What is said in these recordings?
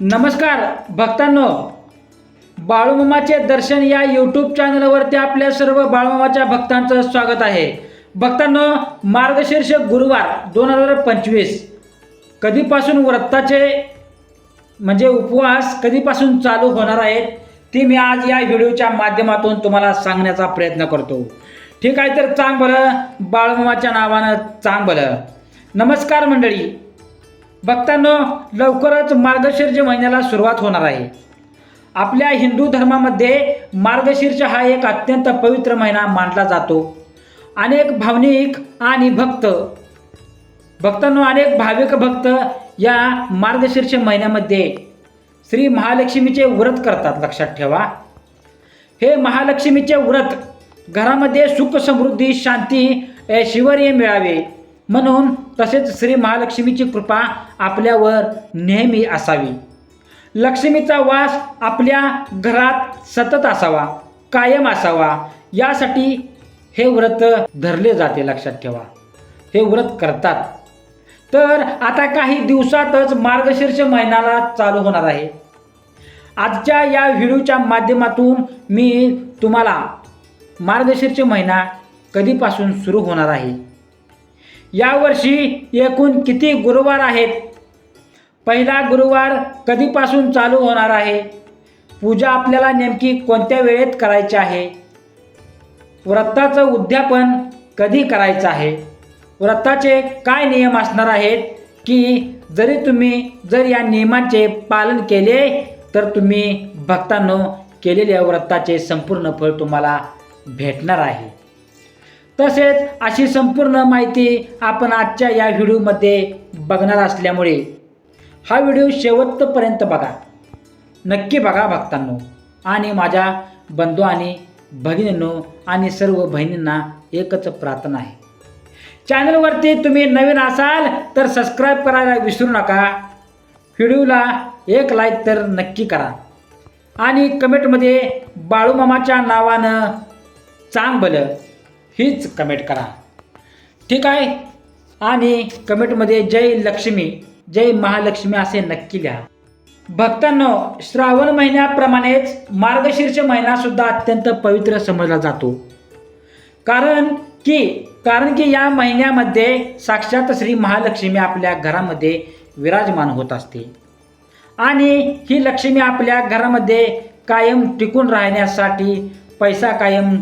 नमस्कार भक्तांनो. बाळूमामाचे दर्शन या यूट्यूब चॅनलवरती आपल्या सर्व बाळूमामाच्या भक्तांचं स्वागत आहे. भक्तांनो मार्गशीर्ष गुरुवार दोन हजार पंचवीस. कधीपासून व्रताचे म्हणजे उपवास कधीपासून चालू होणार आहेत ती मी आज या व्हिडिओच्या माध्यमातून तुम्हाला सांगण्याचा प्रयत्न करतो. ठीक आहे तर चांग बरं बाळूमामाच्या नावानं चांग बरं नमस्कार मंडळी. भक्तांनो लवकरच मार्गशीर्ष महिन्याला सुरुवात होणार आहे. आपल्या हिंदू धर्मामध्ये मार्गशीर्ष हा एक अत्यंत पवित्र महिना मानला जातो. अनेक भावनिक आणि भक्त भक्तांनो अनेक भाविक भक्त या मार्गशीर्ष महिन्यामध्ये श्री महालक्ष्मीचे व्रत करतात लक्षात ठेवा. हे महालक्ष्मीचे व्रत घरामध्ये सुख समृद्धी शांती शिवर्य मिळावे. म्हणून तसेच श्री महालक्ष्मीची कृपा आपल्यावर नेहमी असावी. लक्ष्मीचा वास आपल्या घरात सतत असावा कायम असावा यासाठी हे व्रत धरले जाते लक्षात ठेवा. हे व्रत करतात. तर आता काही दिवसातच मार्गशीर्ष महिन्याला चालू होणार आहे. आजच्या या व्हिडिओच्या माध्यमातून मी तुम्हाला मार्गशीर्ष महिना कधीपासून सुरू होणार आहे? यावर्षी एकूण किती गुरुवार आहेत? पहिला गुरुवार कधीपासून चालू होणार आहे? पूजा आपल्याला नेमकी कोणत्या वेळेत करायची आहे? व्रताचं उद्यापन कधी करायचं आहे? व्रताचे काय नियम असणार आहेत? की जरी तुम्ही जर या नियमांचे पालन केले तर तुम्ही भक्तांनो केलेल्या व्रताचे संपूर्ण फळ तुम्हाला भेटणार आहे. तसेच अशी संपूर्ण माहिती आपण आजच्या या व्हिडिओमध्ये बघणार असल्यामुळे हा व्हिडिओ शेवटपर्यंत बघा. नक्की बघा भक्तांनो. आणि माझ्या बंधू आणि भगिनींनो आणि सर्व बहिणींना एकच प्रार्थना आहे. चॅनलवरती तुम्ही नवीन असाल तर सबस्क्राईब करायला विसरू नका. व्हिडिओला एक लाईक तर नक्की करा. आणि कमेंटमध्ये बाळूमामाच्या नावानं चांग भलं हीच कमेंट करा. ठीक आहे? आणि कमेंटमध्ये जय लक्ष्मी जय महालक्ष्मी असे नक्की लिहा. भक्तांनो श्रावण महिन्याप्रमाणेच मार्गशीर्ष महिनासुद्धा अत्यंत पवित्र समजला जातो. कारण की कारण की या महिन्यामध्ये साक्षात श्री महालक्ष्मी आपल्या घरामध्ये विराजमान होत असते. आणि ही लक्ष्मी आपल्या घरामध्ये कायम टिकून राहण्यासाठी पैसा कायम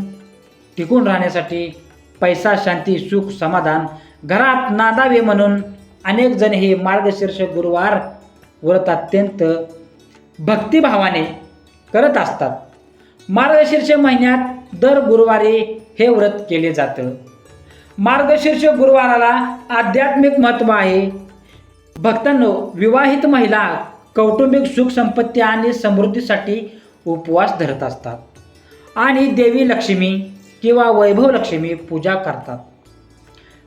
टिकून राहण्यासाठी पैसा शांती सुख समाधान घरात नादावे म्हणून अनेक जण हे मार्गशीर्ष गुरुवार व्रत अत्यंत भक्तिभावाने करत असतात. मार्गशीर्ष महिन्यात दर गुरुवारी हे व्रत केले जातं. मार्गशीर्ष गुरुवाराला आध्यात्मिक महत्त्व आहे. भक्तांनो विवाहित महिला कौटुंबिक सुख संपत्ती आणि समृद्धीसाठी उपवास धरत असतात. आणि देवी लक्ष्मी किंवा वैभवलक्ष्मी पूजा करतात.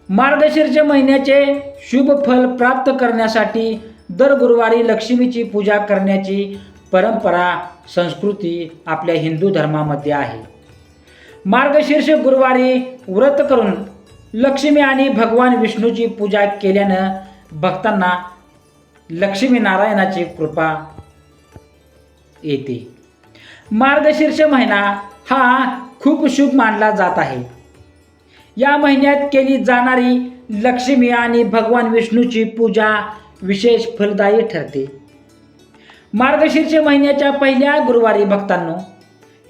मार्गशीर्ष महिन्याचे शुभ फल प्राप्त करण्यासाठी दर गुरुवारी लक्ष्मीची पूजा करण्याची परंपरा संस्कृती आपल्या हिंदू धर्मामध्ये आहे. मार्गशीर्ष गुरुवारी व्रत करून लक्ष्मी आणि भगवान विष्णूची पूजा केल्यानं भक्तांना लक्ष्मी नारायणाची कृपा येते. मार्गशीर्ष महिना हा खूप शुभ मानला जात आहे. या महिन्यात केली जाणारी लक्ष्मी आणि भगवान विष्णूची पूजा विशेष फलदायी ठरते. मार्गशीर्ष महिन्याच्या पहिल्या गुरुवारी भक्तांनो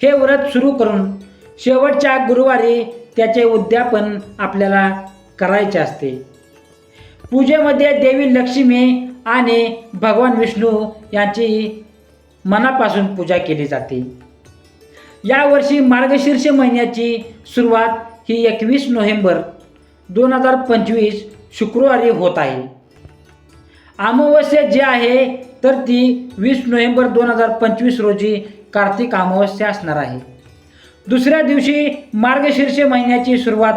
हे व्रत सुरू करून शेवटच्या गुरुवारी त्याचे उद्यापन आपल्याला करायचे असते. पूजेमध्ये देवी लक्ष्मी आणि भगवान विष्णू यांची मनापासून पूजा केली जाते. यावर्षी मार्गशीर्ष महिन्याची सुरुवात ही एकवीस नोव्हेंबर दोन हजार पंचवीस शुक्रवारी होत आहे. अमावस्या जी आहे तर ती वीस नोव्हेंबर दोन हजार पंचवीस रोजी कार्तिक अमावस्या असणार आहे. दुसऱ्या दिवशी मार्गशीर्ष महिन्याची सुरुवात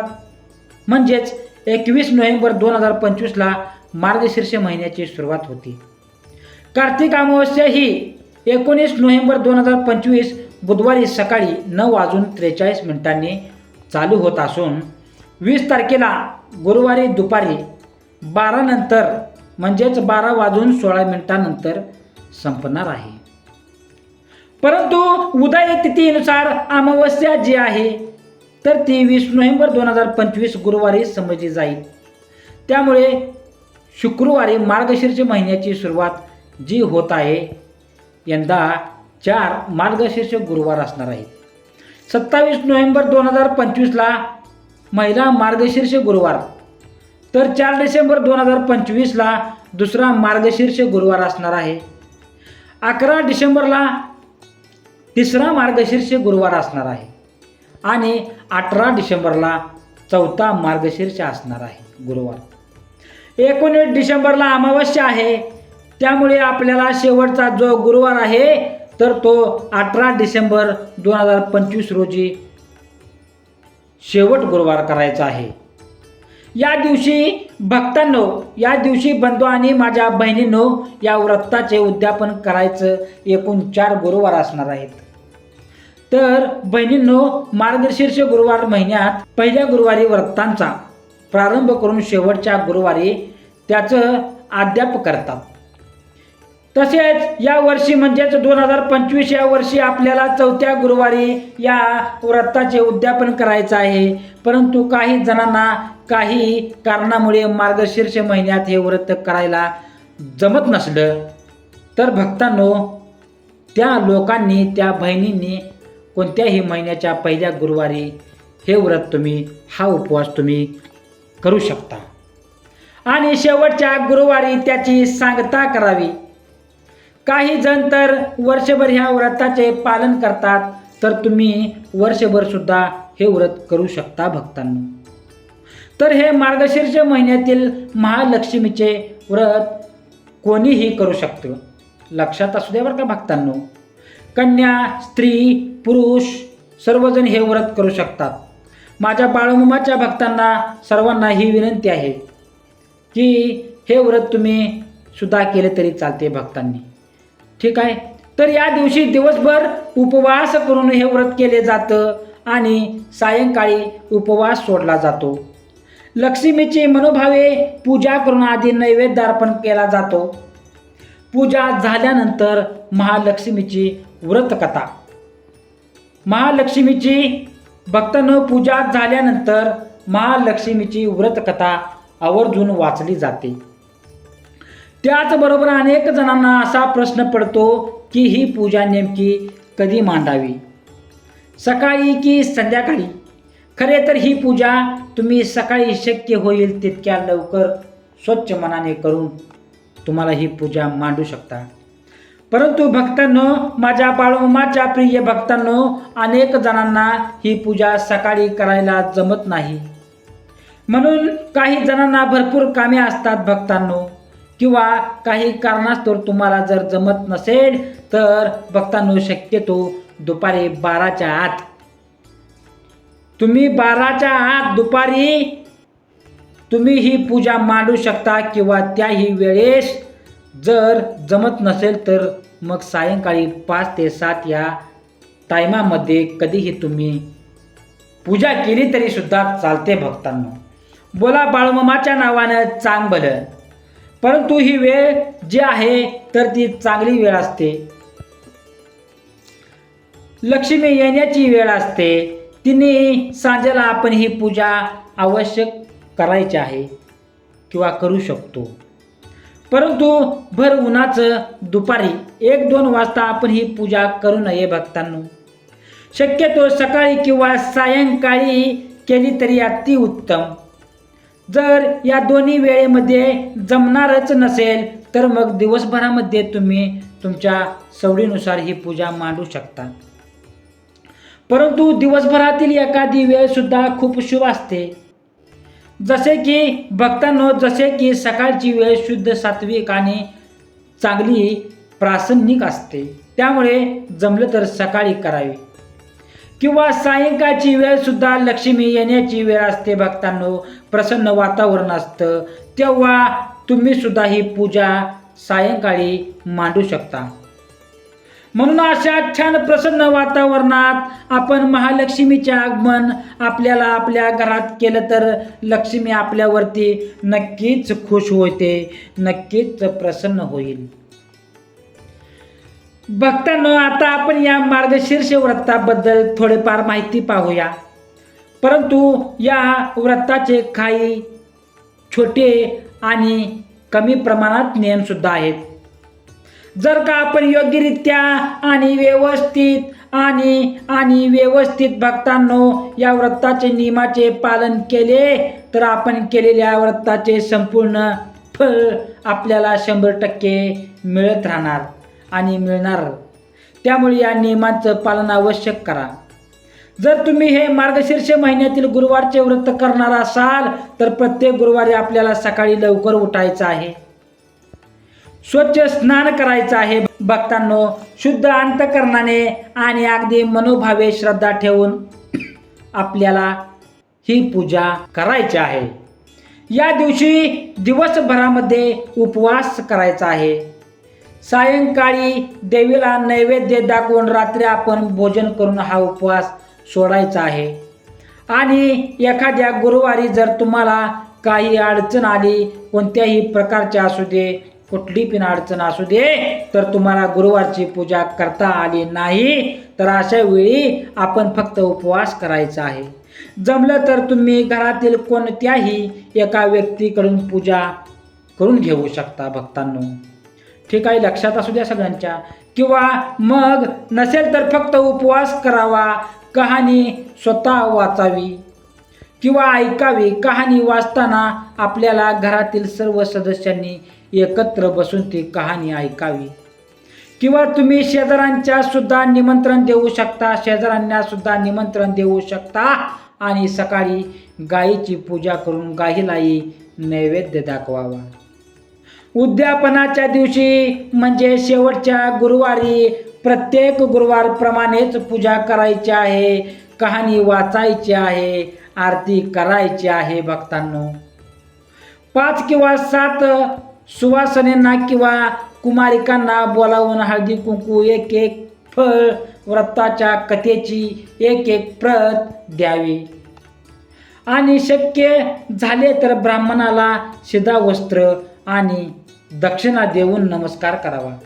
म्हणजेच एकवीस नोव्हेंबर दोन हजार पंचवीसला मार्गशीर्ष महिन्याची सुरुवात होती. कार्तिक अमावस्या ही एकोणीस नोव्हेंबर दोन हजार पंचवीस बुधवारी सकाळी नऊ वाजून त्रेचाळीस मिनिटांनी चालू होत असून वीस तारखेला गुरुवारी दुपारी बारानंतर म्हणजेच बारा वाजून सोळा मिनिटानंतर संपणार आहे. परंतु उदय तिथीनुसार अमावस्या जी आहे तर ती वीस नोव्हेंबर दोन हजार पंचवीस गुरुवारी समजली जाईल. त्यामुळे शुक्रवारी मार्गशीर्ष महिन्याची सुरुवात जी होत आहे यंदा चार मार्गशीर्ष गुरुवार असणार आहे सत्तावीस नोव्हेंबर दोन हजार पंचवीसला महिला मार्गशीर्ष गुरुवार. तर चार डिसेंबर दोन हजार पंचवीसला दुसरा मार्गशीर्ष गुरुवार असणार आहे. अकरा डिसेंबरला तिसरा मार्गशीर्ष गुरुवार असणार आहे. आणि अठरा डिसेंबरला चौथा मार्गशीर्ष असणार आहे गुरुवार. एकोणीस डिसेंबरला अमावस्या आहे. त्यामुळे आपल्याला शेवटचा जो गुरुवार आहे तर तो अठरा डिसेंबर दोन हजार पंचवीस रोजी शेवट गुरुवार करायचा आहे. या दिवशी भक्तांनो या दिवशी बंधू आणि माझ्या बहिणींनो या व्रताचे उद्यापन करायचं एकूण चार गुरुवार असणार आहेत. तर बहिणींनो मार्गशीर्ष गुरुवार महिन्यात पहिल्या गुरुवारी व्रतांचा प्रारंभ करून शेवटच्या गुरुवारी त्याचं अद्याप करतात. तसेच या वर्षी म्हणजेच दोन हजार पंचवीस या वर्षी आपल्याला चौथ्या गुरुवारी या व्रताचे उद्यापन करायचं आहे. परंतु काही जणांना काही कारणामुळे मार्गशीर्ष महिन्यात हे व्रत करायला जमत नसलं. तर भक्तांनो त्या लोकांनी त्या बहिणींनी कोणत्याही महिन्याच्या पहिल्या गुरुवारी हे व्रत तुम्ही हा उपवास तुम्ही करू शकता. आणि शेवटच्या गुरुवारी त्याची सांगता करावी. काही जण तर वर्षभर ह्या व्रताचे पालन करतात तर तुम्ही वर्षभर सुद्धा हे व्रत करू शकता भक्तांनो. तर हे मार्गशीर्ष महिन्यातील महालक्ष्मीचे व्रत कोणीही करू शकतं? लक्षात असू द्या बरं का भक्तांनो. कन्या स्त्री पुरुष सर्वजण हे व्रत करू शकतात. माझ्या बाळमुमाच्या भक्तांना सर्वांना ही विनंती आहे की हे व्रत तुम्ही सुद्धा केले तरी चालते भक्तांनी. ठीक आहे? तर या दिवशी दिवसभर उपवास करून हे व्रत केले जातं आणि सायंकाळी उपवास सोडला जातो. लक्ष्मीची मनोभावे पूजा करून आधी नैवेद्य अर्पण केला जातो. पूजा झाल्यानंतर महालक्ष्मीची व्रतकथा. महालक्ष्मीची भक्तानं पूजा झाल्यानंतर महालक्ष्मीची व्रतकथा आवर्जून वाचली जाते. त्याचबरोबर अनेक जणांना असा प्रश्न पडतो की ही पूजा नेमकी कधी मांडावी? सकाळी की संध्याकाळी? खरे तर ही पूजा तुम्ही सकाळी शक्य होईल तितक्या लवकर स्वच्छ मनाने करून तुम्हाला ही पूजा मांडू शकता. परंतु भक्तांनो माझ्या बाळोमाच्या प्रिय भक्तांनो अनेक जणांना ही पूजा सकाळी करायला जमत नाही. म्हणून काही जणांना भरपूर कामे असतात भक्तांनो. किंवा काही कारणास्तव तुम्हाला जर जमत नसेल तर भक्तांनो शक्यतो दुपारी बाराच्या आत. तुम्ही बाराच्या आत दुपारी तुम्ही ही पूजा मांडू शकता किंवा त्याही वेळेस जर जमत नसेल तर मग सायंकाळी पाच ते सात या टायमामध्ये कधीही तुम्ही पूजा केली तरी सुद्धा चालते भक्तांनो. बोला बाळूमामाच्या नावानं चांग भलं परंतु ही वेळ जी आहे तर ती चांगली वेळ असते. लक्ष्मी येण्याची वेळ असते. तिने सांजेला आपण ही पूजा आवश्यक करायची आहे किंवा करू शकतो. परंतु भर उन्हाचं दुपारी एक दोन वाजता आपण ही पूजा करू नये भक्तांनो. शक्यतो सकाळी किंवा सायंकाळी केली तरी अति उत्तम जर या दोन्ही वेळेमध्ये जमणारच नसेल तर मग दिवसभरामध्ये तुम्ही तुमच्या सवडीनुसार ही पूजा मांडू शकता. परंतु दिवसभरातील एखादी वेळ सुद्धा खूप शुभ असते. जसे की भक्तांनो जसे की सकाळची वेळ शुद्ध सात्विक आणि चांगली प्रासंगिक असते. त्यामुळे जमलं तर सकाळी करावी. किंवा सायंकाळची वेळ सुद्धा लक्ष्मी येण्याची वेळ असते भक्तांनो. प्रसन्न वातावरण असतं. तेव्हा तुम्ही सुद्धा ही पूजा सायंकाळी मांडू शकता. म्हणून अशा छान प्रसन्न वातावरणात आपण महालक्ष्मीचे आगमन आपल्याला आपल्या घरात केलं तर लक्ष्मी आपल्यावरती नक्कीच खुश होते नक्कीच प्रसन्न होईल. भक्तांनो आता आपण या मार्गशीर्ष व्रताबद्दल थोडेफार माहिती पाहूया. परंतु या व्रताचे काही छोटे आणि कमी प्रमाणात नियमसुद्धा आहेत. जर का आपण योग्यरित्या आणि व्यवस्थित आणि आणि व्यवस्थित भक्तांनो या व्रताचे नियमाचे पालन केले तर आपण केलेल्या व्रताचे संपूर्ण फळ आपल्याला शंभर टक्के मिळत राहणार. आणि मिळणार. त्यामुळे या नियमांचं पालन आवश्यक करा. जर तुम्ही हे मार्गशीर्ष महिन्यातील गुरुवारचे व्रत करणार असाल तर प्रत्येक गुरुवारी आपल्याला सकाळी लवकर उठायचं आहे. स्वच्छ स्नान करायचं आहे. भक्तांनो शुद्ध अंतकरणाने आणि अगदी मनोभावे श्रद्धा ठेवून आपल्याला ही पूजा करायची आहे. या दिवशी दिवसभरामध्ये उपवास करायचा आहे. सायंकाळी देवीला नैवेद्य दाखवून रात्री आपण भोजन करून हा उपवास सोडायचा आहे. आणि एखाद्या गुरुवारी जर तुम्हाला काही अडचण आली कोणत्याही प्रकारची असू दे कुठली पण अडचण असू दे तर तुम्हाला गुरुवारची पूजा करता आली नाही तर अशा वेळी आपण फक्त उपवास करायचा आहे. जमलं तर तुम्ही घरातील कोणत्याही एका व्यक्तीकडून पूजा करून घेऊ शकता भक्तांनो. हे काय लक्षात असू द्या सगळ्यांच्या. किंवा मग नसेल तर फक्त उपवास करावा कहाणी स्वतः वाचावी. किंवा ऐकावी कहाणी वाचताना आपल्याला घरातील सर्व सदस्यांनी एकत्र बसून ती कहाणी ऐकावी. किंवा तुम्ही शेजाऱ्यांच्या सुद्धा निमंत्रण देऊ शकता शेजाऱ्यांना सुद्धा निमंत्रण देऊ शकता आणि सकाळी गायीची पूजा करून गाईलाही नैवेद्य दाखवावा. उद्यापनाच्या दिवशी म्हणजे शेवटच्या गुरुवारी प्रत्येक गुरुवारप्रमाणेच पूजा करायची आहे कहाणी वाचायची आहे आरती करायची आहे भक्तांनो. पाच किंवा सात सुवासनेंना किंवा कुमारिकांना बोलावून हळदी कुंकू एक एक फळ व्रताच्या कथेची एक एक प्रत द्यावी. आणि शक्य झाले तर ब्राह्मणाला शिदा वस्त्र आणि दक्षिणा देऊन नमस्कार करावा.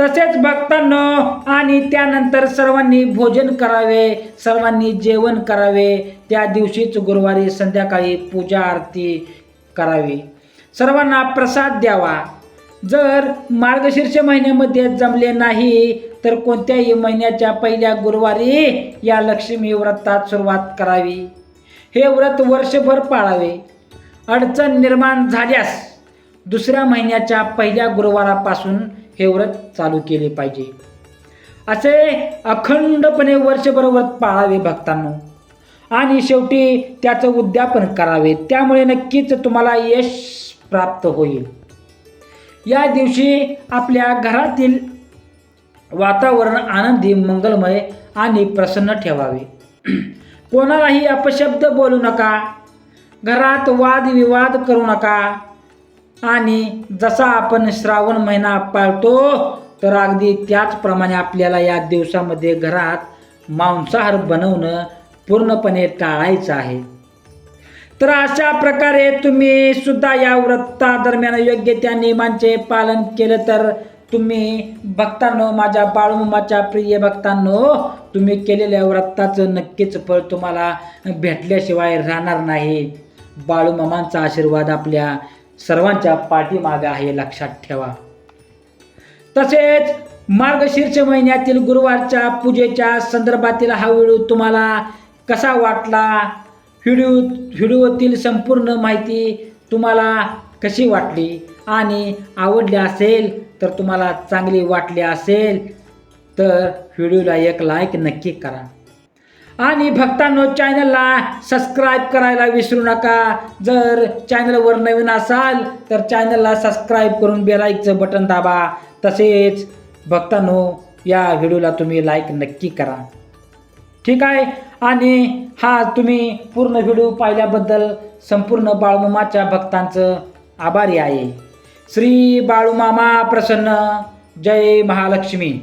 तसेच भक्तांनो आणि त्यानंतर सर्वांनी भोजन करावे सर्वांनी जेवण करावे त्या दिवशीच गुरुवारी संध्याकाळी पूजा आरती करावी. सर्वांना प्रसाद द्यावा. जर मार्गशीर्ष महिन्यामध्ये जमले नाही तर कोणत्याही महिन्याच्या पहिल्या गुरुवारी या लक्ष्मी व्रतात सुरुवात करावी. हे व्रत वर्षभर पाळावे. अडचण निर्माण झाल्यास दुसऱ्या महिन्याच्या पहिल्या गुरुवारापासून हे व्रत चालू केले पाहिजे. असे अखंडपणे वर्षभर व्रत पाळावे भक्तांनो. आणि शेवटी त्याचं उद्यापन करावे. त्यामुळे नक्कीच तुम्हाला यश प्राप्त होईल. या दिवशी आपल्या घरातील वातावरण आनंदी मंगलमय आणि प्रसन्न ठेवावे. कोणालाही अपशब्द बोलू नका. घरात वादविवाद करू नका. आणि जसा आपण श्रावण महिना पाळतो तर अगदी त्याचप्रमाणे आपल्याला या दिवसामध्ये घरात मांसाहार बनवणं पूर्णपणे टाळायचं आहे. तर अशा प्रकारे तुम्ही सुद्धा या व्रता दरम्यान योग्य त्या नियमांचे पालन केलं तर तुम्ही भक्तांनो माझ्या बाळूमाच्या प्रिय भक्तांनो तुम्ही केलेल्या व्रताचं नक्कीच फळ तुम्हाला भेटल्याशिवाय राहणार नाही. बाळूमामांचा आशीर्वाद आपल्या सर्वांच्या पाठीमागे आहे लक्षात ठेवा. तसेच मार्गशीर्ष महिन्यातील गुरुवारच्या पूजेच्या संदर्भातील हा व्हिडिओ तुम्हाला कसा वाटला? व्हिडिओ व्हिडिओतील संपूर्ण माहिती तुम्हाला कशी वाटली? आणि आवडली असेल तर तुम्हाला चांगली वाटली असेल तर व्हिडिओला एक लाईक नक्की करा. आणि भक्तांनो चॅनलला सबस्क्राईब करायला विसरू नका. जर चॅनलवर नवीन असाल तर चॅनलला सबस्क्राईब करून बेलाईकचं बटन दाबा. तसेच भक्तांनो या व्हिडिओला तुम्ही लाईक नक्की करा. ठीक आहे? आणि हा तुम्ही पूर्ण व्हिडिओ पाहिल्याबद्दल संपूर्ण बाळूमामाच्या भक्तांचं आभारी आहे. श्री बाळूमामा प्रसन्न. जय महालक्ष्मी.